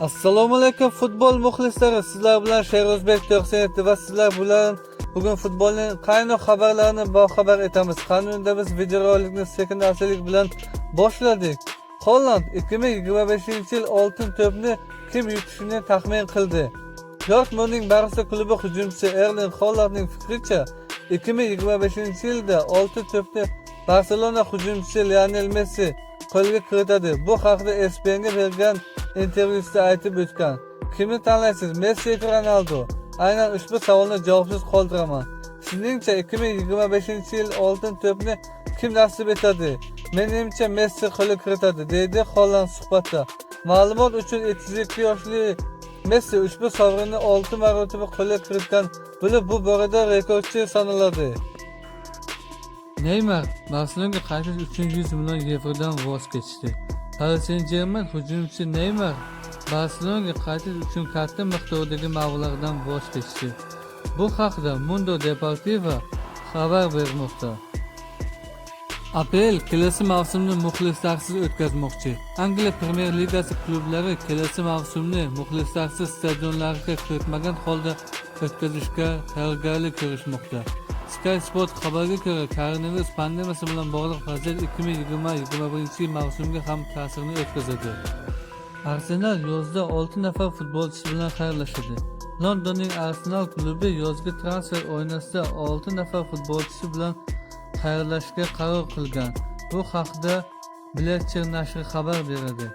assalomu alaykum futbol muxlislari. Sizlar bilan sherozbek 97 va sizlar bilan bugun futbolning qaynoq xabarlarini boxabar etamiz. Qanunda biz videorolikni sekin astalik bilan boshladik. Holland 2025 yil oltin to'pni kim yutishini taxmin qildi. Dortmundning barsa klubi hujumchisi erling hollandning fikricha 2025 yilda oltin to'pni barselona hujumchisi lionel messi qo'lga kiritadi bu haqda espnga bergan intervyusida aytib o'tgan. Kimni tanlaysiz? Messi yoki ronaldo. Aynan ushbu savolni javobsiz qoldiraman. Sizningcha 2025 yil oltin to'pni kim nasib etadi? Menimcha messi qo'lga kiritadi deydi holland suhbatda. Ma'lumot uchun 32 yoshli messi ushbu sovrinni 6 marotaba qo'lga kiritgan. Bo'lib bu borada rekordchi sanaladi neymar barselonaga qaytish uchun 100 million yevrodan voz kechdi. Paris saint germain hujumchisi neymar barselonaga qaytish uchun katta miqdordagi mablag'dan voz kechdi. Bu haqda mundo deportivo xabar bermoqda. Apl kelasi mavsumni muxlislarsiz o'tkazmoqchi. Angliya premyer ligasi klublari kelasi mavsumni muxlislarsiz stadionlarga kiritmagan holda o'tkazishga tayyorgarlik ko'rishmoqda. Sky sport xabariga ko'ra koronavirus pandemiyasi bilan bog'liq vaziyat 2020-2021 yil mavsumiga ham ta'sirini o'tkazadi. Arsenal yozda 6 nafar futbolchisi bilan xayrlashadi. Londonning arsenal klubi yozgi transfer oynasida 6 nafar futbolchisi bilan xayrlashishga qaror qilgan. Bu haqda Bleacher nashri xabar beradi.